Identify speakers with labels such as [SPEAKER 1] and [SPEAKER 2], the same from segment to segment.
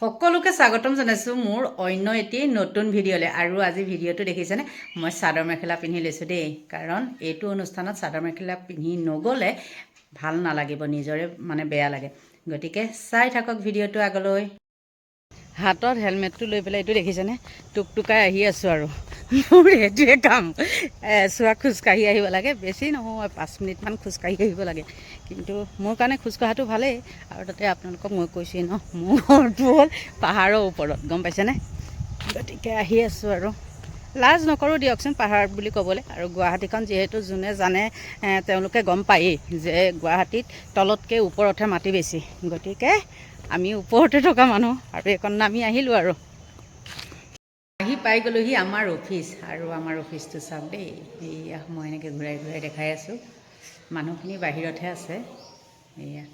[SPEAKER 1] সকলোকে স্বাগতম জনাইছোঁ মোৰ অন্য এটি নতুন ভিডিঅ'লৈ। আৰু আজি ভিডিঅ'টো দেখিছেনে? মই চাদৰ মেখেলা পিন্ধি লৈছোঁ দেই। কাৰণ এইটো অনুষ্ঠানত চাদৰ মেখেলা পিন্ধি নগ'লে ভাল নালাগিব নিজৰে মানে বেয়া লাগে। গতিকে চাই থাকক ভিডিঅ'টো আগলৈ। হাতত হেলমেটটো লৈ পেলাই এইটো দেখিছেনে? টুকটুকাই আহি আছোঁ আৰু। মোৰ সেইটোৱে কাম। চোৱা খোজকাঢ়ি আহিব লাগে। বেছি নহয় পাঁচ মিনিটমান খোজকাঢ়ি আহিব লাগে। কিন্তু মোৰ কাৰণে খোজকঢ়াটো ভালেই। আৰু তাতে আপোনালোকক মই কৈছোঁৱেই ন মোৰ ঘৰটো হ'ল পাহাৰৰ ওপৰত গম পাইছেনে? গতিকে আহি আছোঁ আৰু। লাজ নকৰোঁ দিয়কচোন পাহাৰ বুলি ক'বলৈ। আৰু গুৱাহাটীখন যিহেতু যোনে জানে তেওঁলোকে গম পায়েই যে গুৱাহাটীত তলতকৈ ওপৰতহে মাটি বেছি। গতিকে আমি ওপৰতে থকা মানুহ আৰু এইকণ নামি আহিলোঁ আৰু। পাই গ'লোহি আমাৰ অফিচ আৰু আমাৰ অফিচটো চাওক দেই। এয়া মই এনেকৈ ঘূৰাই ঘূৰাই দেখাই আছোঁ। মানুহখিনি বাহিৰতহে আছে। এয়া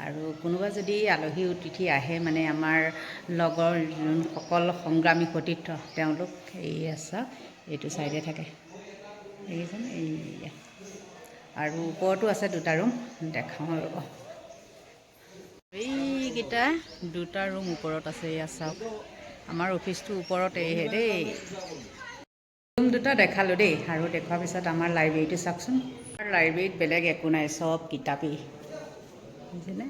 [SPEAKER 1] আৰু কোনোবা যদি আলহী অতিথি আহে মানে আমাৰ লগৰ যোনসকল সংগ্ৰামী সতীৰ্থ তেওঁলোক এয়া চাওক এইটো ছাইডে থাকে। দেখিছেনে? এইয়া। আৰু ওপৰতো আছে দুটা ৰুম দেখাওঁ ৰ'ব। এইকেইটা দুটা ৰুম ওপৰত আছে এয়া চাওক। আমাৰ অফিচটো ওপৰতেহে দেই। ৰুম দুটা দেখালোঁ দেই আৰু দেখুৱাৰ পিছত আমাৰ লাইব্ৰেৰীটো চাওকচোন। আমাৰ লাইব্ৰেৰীত বেলেগ একো নাই চব কিতাপেই। বুজিছেনে?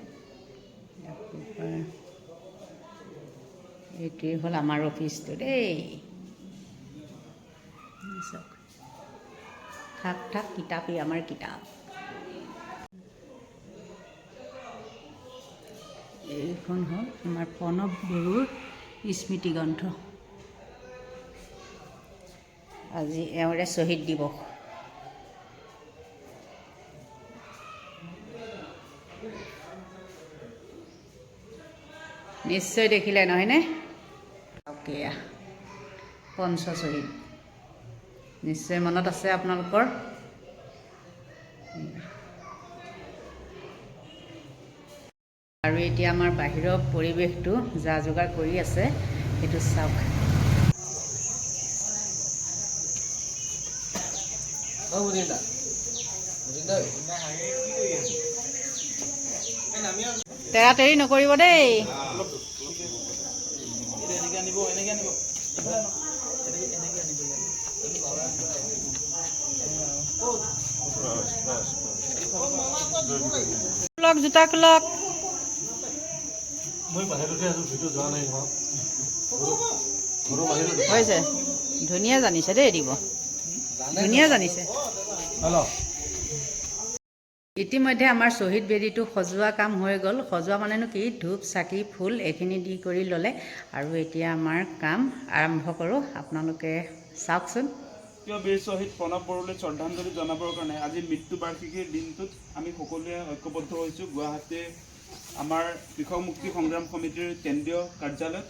[SPEAKER 1] এইটোৱেই হ'ল আমাৰ অফিচটো দেই। চাওক। থাক থাক কিতাপেই আমাৰ কিতাপ। এইখন হ'ল আমাৰ প্ৰণৱ বড়োৰ স্মৃতি গ্ৰন্থ। আজি এওঁৰে শ্বহীদ দিৱস। নিশ্চয় দেখিলে নহয়নে অ'কেয়া পঞ্চশ্বহীদ নিশ্চয় মনত আছে আপোনালোকৰ? আৰু এতিয়া আমাৰ বাহিৰৰ পৰিৱেশটো যা যোগাৰ কৰি আছে সেইটো চাওক। তেৰা তেৰি নকৰিব দেই। জোতা খুলক।
[SPEAKER 2] মই বাহিৰতে আছো ভিতৰত যোৱা নাই ঘৰত ঘৰৰ বাহিৰত
[SPEAKER 1] হৈছে ধুনীয়া জানিছে দেই দিব। ধুনীয়া জানিছে।
[SPEAKER 2] হেল্ল'
[SPEAKER 1] ইতিমধ্যে আমাৰ শ্বহীদ বেদীটো সজোৱা কাম হৈ গ'ল। সজোৱা মানেনো কি? ধূপ চাকি ফুল এইখিনি দি কৰি ল'লে। আৰু এতিয়া আমাৰ কাম আৰম্ভ কৰোঁ। আপোনালোকে চাওকচোন।
[SPEAKER 3] প্ৰিয় বীৰ শ্বহীদ প্ৰণৱ বড়োলৈ শ্ৰদ্ধাঞ্জলি জনাবৰ কাৰণে আজি মৃত্যু বাৰ্ষিকীৰ দিনটোত আমি সকলোৱে ঐক্যবদ্ধ হৈছোঁ। গুৱাহাটীৰ আমাৰ কৃষক মুক্তি সংগ্ৰাম সমিতিৰ কেন্দ্ৰীয় কাৰ্যালয়ত।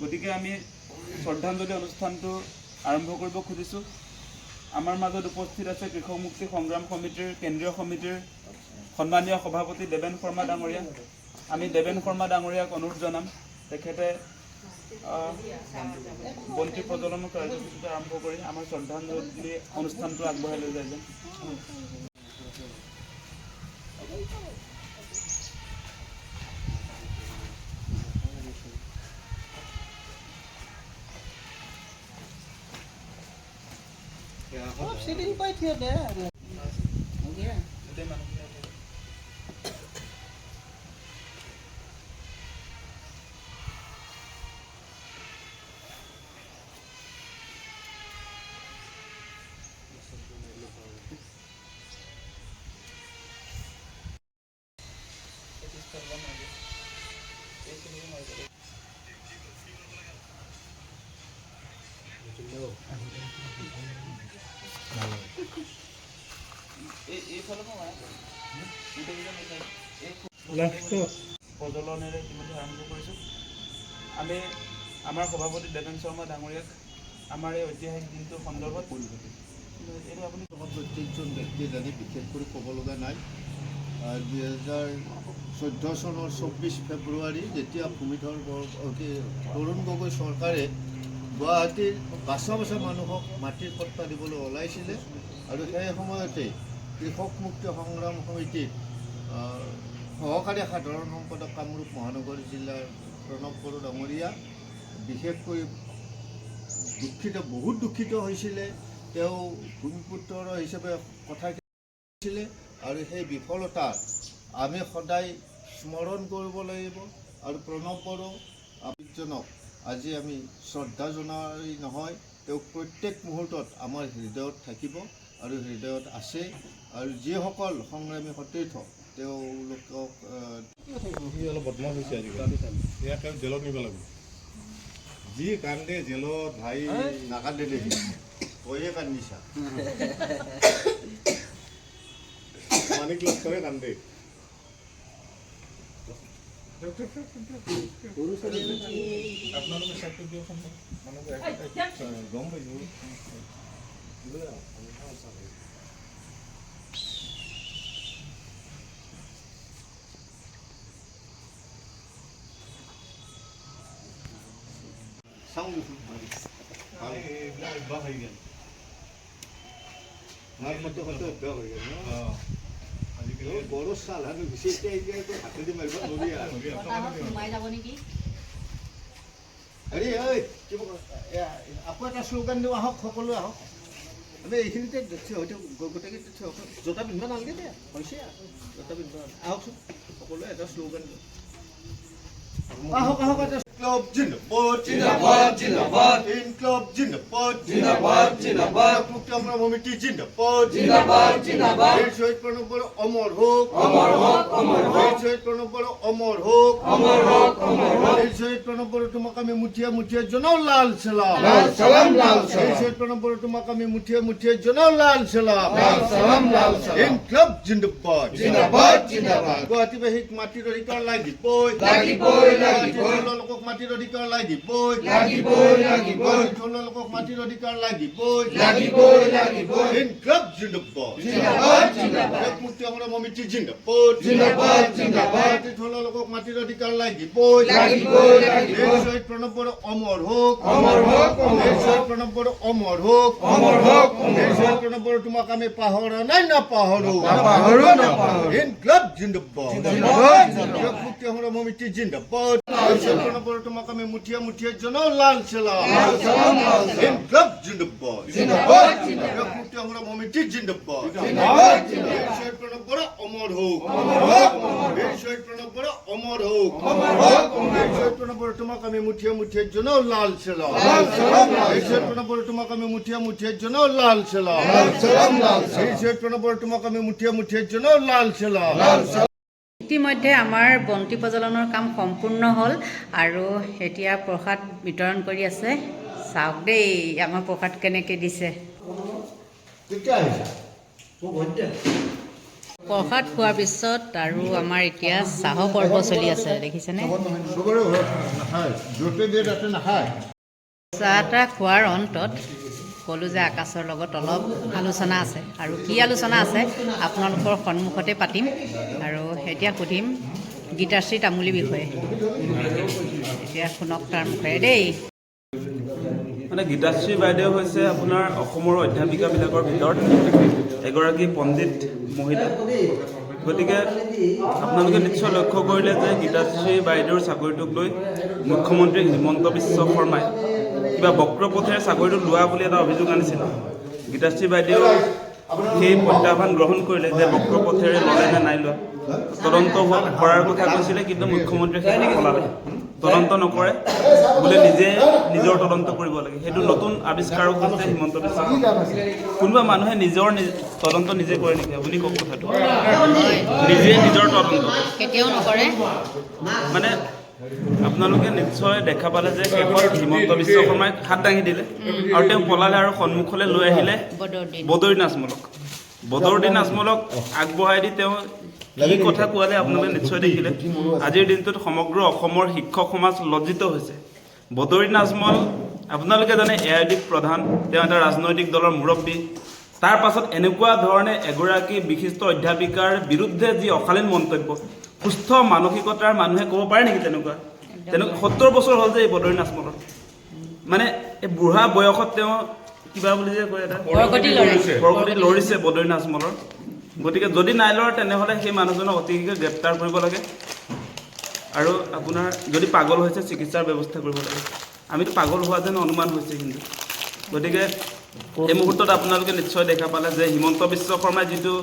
[SPEAKER 3] গতিকে আমি শ্ৰদ্ধাঞ্জলি অনুষ্ঠানটো আৰম্ভ কৰিব খুজিছোঁ। আমাৰ মাজত উপস্থিত আছে কৃষক মুক্তি সংগ্ৰাম সমিতিৰ কেন্দ্ৰীয় সমিতিৰ সন্মানীয় সভাপতি দেৱেন শৰ্মা ডাঙৰীয়া। আমি দেৱেন শৰ্মা ডাঙৰীয়াক অনুৰোধ জনাম। তেখেতে বন্তি প্ৰজ্বলনৰ কাৰ্যসূচীটো আৰম্ভ কৰি আমাৰ শ্ৰদ্ধাঞ্জলি অনুষ্ঠানটো আগবঢ়াই লৈ যায় যেন good, Dad. এই- এইফালৰ পৰা মাৰা। গোটেইকেইজন এইফালে। এই প্ৰজ্বলনেৰে ইতিমধ্যে আৰম্ভ কৰিছোঁ আমি আমাৰ সভাপতি দেৱেন শৰ্মা ডাঙৰীয়াক আমাৰ এই ঐতিহাসিক দিনটোৰ সন্দৰ্ভত এইটো আপুনি
[SPEAKER 4] প্ৰত্যেকজন ব্যক্তিয়ে জানি বিশেষ কৰি ক'ব লগা নাই দুহেজাৰ চৈধ্য চনৰ চৌব্বিছ ফেব্ৰুৱাৰী যেতিয়া ভূমিধৰ বৰ- কি, তৰুণ গগৈ চৰকাৰে গুৱাহাটীৰ বাছা বাছা মানুহক মাটিৰ পট্টা দিবলৈ ওলাইছিলে আৰু সেই সময়তে কৃষক মুক্তি সংগ্ৰাম সমিতিৰ আহ, সহকাৰী সাধাৰণ সম্পাদক কামৰূপ মহানগৰ জিলাৰ প্ৰণৱ বড়ো ডাঙৰীয়া বিশেষকৈ দুখিত বহুত দুখিত হৈছিলে। তেওঁ ভূমিপুত্ৰ হিচাপে কথা কৈছিলে আৰু সেই বিফলতা আমি সদায় স্মৰণ কৰিব লাগিব আৰু প্ৰণৱ বড়ো আবিজনক আজি আমি শ্ৰদ্ধা জনাই নহয় তেওঁক প্ৰত্যেক মুহূৰ্তত আমাৰ হৃদয়ত থাকিব। আৰু হৃদয়ত আছে। আৰু যিসকল সংগ্ৰামী সতীৰ্থ তেওঁলোকক
[SPEAKER 2] সি অলপ বদমাছ হৈছে আজিকালি। ইয়াক তেওঁ জেলত নিব লাগিব। যি কান্দে জেলত ভাই
[SPEAKER 4] নাকান্দে দেই তয়ে কান্দিছা।
[SPEAKER 2] মানিক লস্কৰে কান্দে। আপোনালোকে চাইডটো দিয়কচোন। গম পাইছোঁ।
[SPEAKER 4] চাওঁ দেচোন।
[SPEAKER 2] এইবিলাক অভ্যাস হৈ গ'ল
[SPEAKER 4] মাৰ ফটো ফটো অভ্যাস হৈ গ'ল ন?
[SPEAKER 2] অঁ আজিকালি
[SPEAKER 4] এই বড়ো চাল হানো গুচি এতিয়া এতিয়া একো মাৰিব নোৱাৰি আৰু
[SPEAKER 2] নদী আছে।
[SPEAKER 1] সোমাই যাব নেকি
[SPEAKER 4] হেৰি ঐ ক- আকৌ এটা শ্লোগান দিওঁ, আহক সকলো আহক আমি এইখিনিতে থিয় হৈ থাকোঁ গো- গোটেইকেইটা থিয় হওক। জোতা পিন্ধিব নালাগে দে হৈছে আৰু জোতা পিন্ধিব নালাগে। আহকচোন সকলোৱে এটা শ্লোগান দিওঁ আহক আহক এটা ক্লাব জিন্দাবাদ জিন্দাবাদ জিন্দাবাদ ইনক্লাব জিন্দাবাদ জিন্দাবাদ জিন্দাবাদ মুক্তি আমরা মমিটি জিন্দাবাদ জিন্দাবাদ জিন্দাবাদ এই শহীদ প্রণব বড় অমর হোক অমর হোক অমর হোক এই শহীদ প্রণব বড় অমর হোক অমর হোক অমর হোক এই শহীদ প্রণব বড় তোমাকে আমি মুঠিয়ে মুঠিয়ে জনাও লাল সালাম লাল সালাম লাল সালাম এই শহীদ প্রণব তোমাকে আমি মুঠিয়ে মুঠিয়ে জনাও লাল সালাম লাল সালাম লাল সালাম ইনক্লাব জিন্দাবাদ জিন্দাবাদ জিন্দাবাদ লাগিবই লাগিবই লোকক মাটিৰ অধিকাৰ লাগিবই লাগিবই লাগিবই থলুৱা লোকক মাটিৰ অধিকাৰ লাগিবই লাগিবই লাগিবই ইনক্লাব জিন্দাবাদ। জিন্দাবাদ জিন্দাবাদ। মুক্তি সংগ্ৰাম সমিতি জিন্দাবাদ। জিন্দাবাদ জিন্দাবাদ। থলুৱা লোকক মাটিৰ অধিকাৰ লাগিবই লাগিবই লাগিবই শহীদ প্ৰণৱ বড়ো অমৰ হোক। অমৰ হোক শহীদ প্ৰণৱ বড়ো অমৰ হোক। অমৰ হোক শহীদ প্ৰণৱ বড়ো তোমাক আমি পাহৰা নাই নাপাহৰো নাপাহৰো নাপাহৰো ইনক্লাব জিন্দাবাদ। জিন্দাবাদ মুক্তি সংগ্ৰাম সমিতি জিন্দাবাদ। শহীদ প্ৰণৱ বড়ো তোমাক আমি মুঠিয়ে মুঠিয়ে জনাও লাল সালাম লাল সালাম ইনক্লাব জিন্দাবাদ। জিন্দাবাদ। জিন্দাবাদ। মুক্তি সংগ্ৰাম সমিতি জিন্দাবাদ। জিন্দাবাদ জিন্দাবাদ। এই শহীদ প্ৰণৱ বড়ো অমৰ হোক। অমৰ হোক। এই শহীদ প্ৰণৱ বড়ো অমৰ হোক। অমৰ হোক। এই শহীদ প্ৰণৱ বড়ো তোমাক আমি মুঠিয়ে মুঠিয়ে জনাও লাল সালাম লাল সালাম এই শহীদ প্ৰণৱ বড়ো তোমাক আমি মুঠিয়ে মুঠিয়ে জনাও লাল সালাম লাল সালাম লাল এই শহীদ প্ৰণৱ বড়ো তোমাক আমি মুঠিয়ে মুঠিয়ে জনাও লাল সালাম লাল
[SPEAKER 1] ইতিমধ্যে আমাৰ বন্তি প্ৰজ্বলনৰ কাম সম্পূৰ্ণ হ'ল আৰু এতিয়া প্ৰসাদ বিতৰণ কৰি আছে। চাওক দেই আমাৰ প্ৰসাদ কেনেকৈ দিছে। প্ৰসাদ খোৱাৰ পিছত আৰু আমাৰ এতিয়া চাহৰ পৰ্ব চলি আছে দেখিছেনে? চাহ তাহ খোৱাৰ অন্তত ক'লোঁ যে আকাশৰ লগত অলপ আলোচনা আছে। আৰু কি আলোচনা আছে আপোনালোকৰ সন্মুখতে পাতিম। আৰু এতিয়া সুধিম গীতাশ্ৰী তামুলীৰ বিষয়ে। এতিয়া শুনক তাৰ মুখেৰে দেই।
[SPEAKER 3] মানে গীতাশ্ৰী বাইদেউ হৈছে আপোনাৰ অসমৰ অধ্যাপিকাবিলাকৰ ভিতৰত এগৰাকী পণ্ডিত মহিলা। গতিকে আপোনালোকে নিশ্চয় লক্ষ্য কৰিলে যে গীতাশ্ৰী বাইদেউৰ চাকৰিটোক লৈ মুখ্যমন্ত্ৰী হিমন্ত বিশ্ব শৰ্মাই কিবা বক্ৰপথেৰে চাকৰিটো লোৱা বুলি এটা অভিযোগ আনিছিল। গীতাশ্ৰী বাইদেউ সেই প্ৰত্যাহ্বান গ্ৰহণ কৰিলে যে বক্ৰপথেৰে ল'লে নে নাই লোৱা তদন্ত কৰাৰ কথা কৈছিলে কিন্তু মুখ্যমন্ত্ৰীয়ে সেইটো সলালে তদন্ত নকৰে বোলে নিজে নিজৰ তদন্ত কৰিব লাগে। সেইটো নতুন আৱিষ্কাৰক হৈছে হিমন্ত বিশ্ব কোনোবা মানুহে নিজৰ নিজ- তদন্ত নিজে কৰে নেকি আপুনি কওক কথাটো। নিজে নিজৰ তদন্ত।
[SPEAKER 1] কেতিয়াও নকৰে।
[SPEAKER 3] মানে আপোনালোকে নিশ্চয় দেখা পালে যে শেষত হিমন্ত বিশ্ব শৰ্মাই হাত দাঙি দিলে। আৰু তেওঁ পলালে আৰু সন্মুখলৈ লৈ আহিলে
[SPEAKER 1] বদৰুদ্দিন
[SPEAKER 3] বদৰী নাজমলক বদৰুদ্দিন নাজমলক আগবঢ়াই দি তেওঁ কি কথা কোৱালে আপোনালোকে নিশ্চয় দেখিলে। আজিৰ দিনটোত সমগ্ৰ অসমৰ শিক্ষক সমাজ লজ্জিত হৈছে। বদৰী নাজমল আপোনালোকে জানে এ আই ডিৰ প্ৰধান তেওঁ এটা ৰাজনৈতিক দলৰ মুৰব্বী। তাৰ পাছত এনেকুৱা ধৰণে এগৰাকী বিশিষ্ট অধ্যাপিকাৰ বিৰুদ্ধে যি অশালীন মন্তব্য সুস্থ মানসিকতাৰ মানুহে ক'ব পাৰে নেকি তেনেকুৱা? তেনেকুৱা সত্তৰ বছৰ হ'ল যে এই বদৰী নাজমলৰ মানে এই বুঢ়া বয়সত তেওঁ কিবা বুলি যে কয় এটা?
[SPEAKER 1] বৰগতি
[SPEAKER 3] লৰিছে। বদৰী নাজমলৰ গতিকে যদি নাই লৰে তেনেহ'লে সেই মানুহজনক অতি গ্ৰেপ্তাৰ কৰিব লাগে। আৰু আপোনাৰ যদি পাগল হৈছে চিকিৎসাৰ ব্যৱস্থা কৰিব লাগে। আমিতো পাগল হোৱা যেন অনুমান হৈছে কিন্তু। গতিকে এই মুহূৰ্তত আপোনালোকে নিশ্চয় দেখা পালে যে হিমন্ত বিশ্ব শৰ্মাই যিটো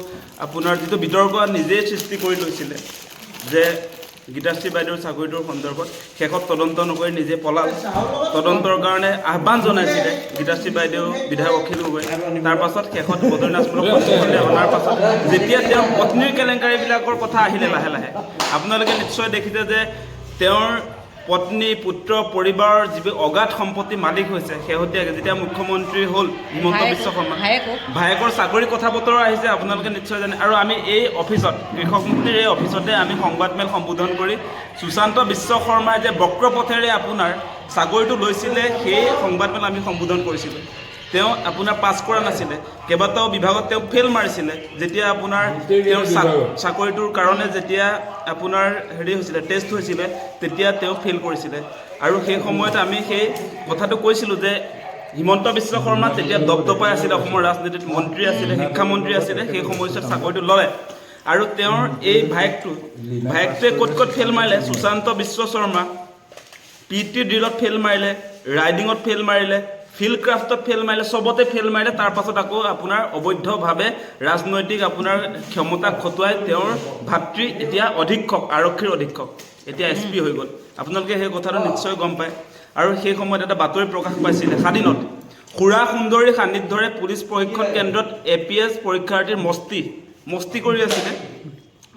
[SPEAKER 3] আপোনাৰ যিটো বিতৰ্ক নিজেই সৃষ্টি কৰি লৈছিলে যে গীতাশ্ৰী বাইদেউৰ চাকৰিটোৰ সন্দৰ্ভত শেষত তদন্ত নকৰি নিজে পলাল। তদন্তৰ কাৰণে আহ্বান জনাইছিলে গীতাশ্ৰী বাইদেউ বিধায়ক অখিল গগৈ। তাৰ পাছত শেষত বদৰীনাথমূলক সন্মুখলৈ অনাৰ পাছত যেতিয়া তেওঁৰ পত্নীৰ কেলেংকাৰীবিলাকৰ কথা আহিলে লাহে লাহে আপোনালোকে নিশ্চয় দেখিছে যে তেওঁৰ পত্নী পুত্ৰ পৰিবাৰৰ যিবোৰ অগাধ সম্পত্তি মালিক হৈছে শেহতীয়াকৈ যেতিয়া মুখ্যমন্ত্ৰী হ'ল হিমন্ত বিশ্ব শৰ্মা
[SPEAKER 1] ভায়েকো
[SPEAKER 3] ভায়েকৰ চাকৰি কথা বতৰা আহিছে আপোনালোকে নিশ্চয় জানে। আৰু আমি এই অফিচত কৃষক মুক্তিৰ এই অফিচতে আমি সংবাদমেল সম্বোধন কৰি সুশান্ত বিশ্ব শৰ্মাই যে বক্ৰপথেৰে আপোনাৰ চাকৰিটো লৈছিলে সেই সংবাদমেল আমি সম্বোধন কৰিছিলোঁ। তেওঁ আপোনাৰ পাছ কৰা নাছিলে কেইবাটাও বিভাগত তেওঁ ফেইল মাৰিছিলে যেতিয়া আপোনাৰ তেওঁৰ চাকৰিটোৰ কাৰণে যেতিয়া আপোনাৰ হেৰি হৈছিলে টেষ্ট হৈছিলে তেতিয়া তেওঁ ফেইল কৰিছিলে। আৰু সেই সময়ত আমি সেই কথাটো কৈছিলোঁ যে হিমন্ত বিশ্ব শৰ্মা তেতিয়া দপদপাই আছিলে অসমৰ ৰাজনীতিত মন্ত্ৰী আছিলে শিক্ষামন্ত্ৰী আছিলে সেই সময়ছোৱাত চাকৰিটো ল'লে। আৰু তেওঁৰ এই ভায়েকটো ভায়েকটোৱে ক'ত ক'ত ফেইল মাৰিলে? সুশান্ত বিশ্ব শৰ্মা পি টি ড্ৰিলত ফেইল মাৰিলে ৰাইডিঙত ফেইল মাৰিলে ফিল্ড ক্ৰাফ্টত ফেইল মাৰিলে, চবতে ফেইল মাৰিলে, তাৰ পাছত আকৌ আপোনাৰ অবৈধভাৱে ৰাজনৈতিক আপোনাৰ ক্ষমতা খটুৱাই তেওঁৰ ভাতৃ এতিয়া অধীক্ষক, আৰক্ষীৰ অধীক্ষক। এতিয়া এছ পি হৈ গ'ল। আপোনালোকে সেই কথাটো নিশ্চয় গম পায়। আৰু সেই সময়ত এটা বাতৰি প্ৰকাশ পাইছিলে, স্বাধীনত। সুৰা সুন্দৰীৰ সান্নিধ্যৰে পুলিচ প্ৰশিক্ষণ কেন্দ্ৰত এ পি এছ পৰীক্ষাৰ্থীৰ মস্তি মস্তি কৰি আছিলে।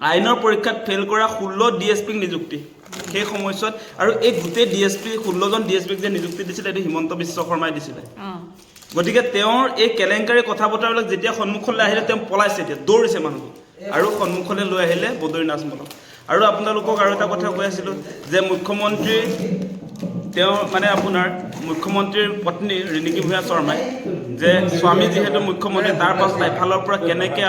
[SPEAKER 3] আইনৰ পৰীক্ষাত ফেইল কৰা ষোল্ল ডি এছ পিক নিযুক্তি। সেই সময়ছোৱাত আৰু এই গোটেই ডি এছ পি ষোল্লজন ডি এছ পিক যে নিযুক্তি দিছিলে এইটো হিমন্ত বিশ্ব শৰ্মাই দিছিলে। গতিকে তেওঁৰ এই কেলেংকাৰী কথা বতৰাবিলাক যেতিয়া সন্মুখলৈ আহিলে তেওঁ পলাইছে এতিয়া দৌৰিছে মানুহবোৰ আৰু সন্মুখলৈ লৈ আহিলে বদৰী নাচমলক আৰু আপোনালোকক আৰু এটা কথা কৈ আছিলোঁ যে মুখ্যমন্ত্ৰী তেওঁ মানে আপোনাৰ মুখ্যমন্ত্ৰীৰ পত্নী ৰিণিকী ভূঞা শৰ্মাই যে স্বামী যিহেতু মুখ্যমন্ত্ৰী তাৰ পাছত এফালৰ পৰা কেনেকৈ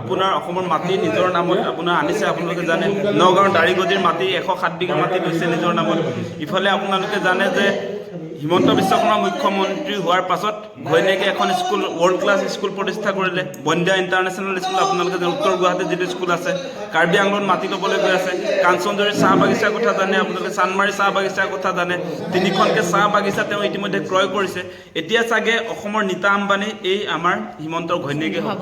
[SPEAKER 3] আপোনাৰ অসমৰ মাটি নিজৰ নামত আপোনাৰ আনিছে আপোনালোকে জানে? নগাঁৱৰ দাৰিগজিৰ মাটি এশ সাত বিঘা মাটি লৈছে নিজৰ নামত। ইফালে আপোনালোকে জানে যে হিমন্ত বিশ্ব শৰ্মা মুখ্যমন্ত্ৰী হোৱাৰ পাছত ঘৈণীয়েকে এখন স্কুল ৱৰ্ল্ড ক্লাছ স্কুল প্ৰতিষ্ঠা কৰিলে। বন্দ্যা ইণ্টাৰনেশ্যনেল স্কুল আপোনালোকে জানে উত্তৰ গুৱাহাটীত যিটো স্কুল আছে কাৰ্বি আংলঙত মাটি ল'বলৈ গৈ আছে। কাঞ্চনজুৰিৰ চাহ বাগিচাৰ কথা জানে আপোনালোকে চানমাৰী চাহ বাগিচাৰ কথা জানে। তিনিখনকৈ চাহ বাগিচা তেওঁ ইতিমধ্যে ক্ৰয় কৰিছে। এতিয়া চাগে অসমৰ নীতা আম্বানী এই আমাৰ হিমন্তৰ ঘৈণীয়েকে হ'ব।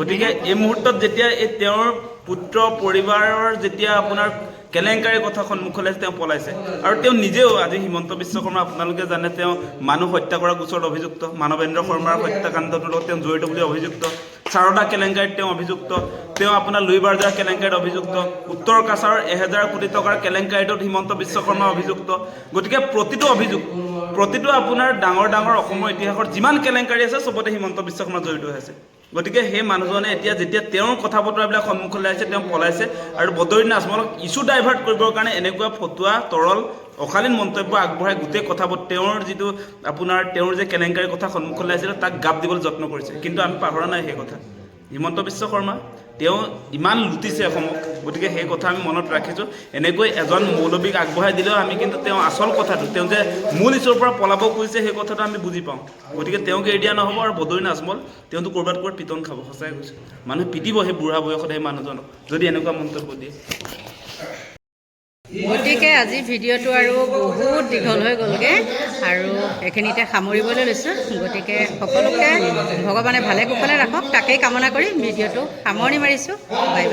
[SPEAKER 3] গতিকে এই মুহূৰ্তত যেতিয়া এই তেওঁৰ পুত্ৰ পৰিবাৰৰ যেতিয়া আপোনাৰ কেলেংকাৰীৰ কথা সন্মুখলৈ তেওঁ পলাইছে। আৰু তেওঁ নিজেও আজি হিমন্ত বিশ্ব শৰ্মা আপোনালোকে জানে, তেওঁ মানুহ হত্যা কৰা গোচৰত অভিযুক্ত। মানৱেন্দ্ৰ শৰ্মাৰ হত্যাকাণ্ডটোৰ লগত তেওঁ জড়িত বুলি অভিযুক্ত। চাৰদা কেলেংকাৰীত তেওঁ অভিযুক্ত। তেওঁ আপোনাৰ লুই বাৰ্জাৰ কেলেংকাৰীত অভিযুক্ত। উত্তৰ কাছাৰৰ এহেজাৰ কোটি টকাৰ কেলেংকাৰীটোত হিমন্ত বিশ্ব শৰ্মা অভিযুক্ত। গতিকে প্ৰতিটো অভিযোগ প্ৰতিটো আপোনাৰ ডাঙৰ ডাঙৰ অসমৰ ইতিহাসৰ যিমান কেলেংকাৰী আছে, চবতে হিমন্ত বিশ্ব শৰ্মা জড়িত হৈ আছে। গতিকে সেই মানুহজনে এতিয়া যেতিয়া তেওঁৰ কথা বতৰাবিলাক সন্মুখলৈ আহিছে তেওঁ পলাইছে আৰু বদৰী নাজমলক ইছ্যু ডাইভাৰ্ট কৰিবৰ কাৰণে এনেকুৱা ফটুৱা তৰল অশালীন মন্তব্য আগবঢ়াই গোটেই কথা তেওঁৰ যিটো আপোনাৰ তেওঁৰ যে কেলেংকাৰীৰ কথা সন্মুখলৈ আহিছিলে তাক গাপ দিবলৈ যত্ন কৰিছে। কিন্তু আমি পাহৰা নাই সেই কথা। হিমন্ত বিশ্ব শৰ্মা তেওঁ ইমান লুটিছে অসমক। গতিকে সেই কথা আমি মনত ৰাখিছোঁ। এনেকৈ এজন মৌলবীক আগবঢ়াই দিলেও আমি কিন্তু তেওঁ আচল কথাটো, তেওঁ যে মূল ইছ্যুৰ পৰা পলাব খুজিছে সেই কথাটো আমি বুজি পাওঁ। গতিকে তেওঁক এৰি দিয়া নহ'ব আৰু বদৰী নাজমল, তেওঁতো ক'ৰবাত ক'ৰবাত পিটন খাব, সঁচাই কৈছোঁ। মানুহে পিটিব সেই বুঢ়া বয়সত সেই মানুহজনক, যদি এনেকুৱা মন্তব্য দিয়ে।
[SPEAKER 1] গতিকে আজি ভিডিঅ'টো আৰু বহুত দীঘল হৈ গ'লগৈ। আৰু এইখিনিতে সামৰিবলৈ লৈছোঁ। গতিকে সকলোকে ভগৱানে ভালে কুশলে ৰাখক। তাকেই কামনা কৰি ভিডিঅ'টো সামৰণি মাৰিছোঁ। Bye bye.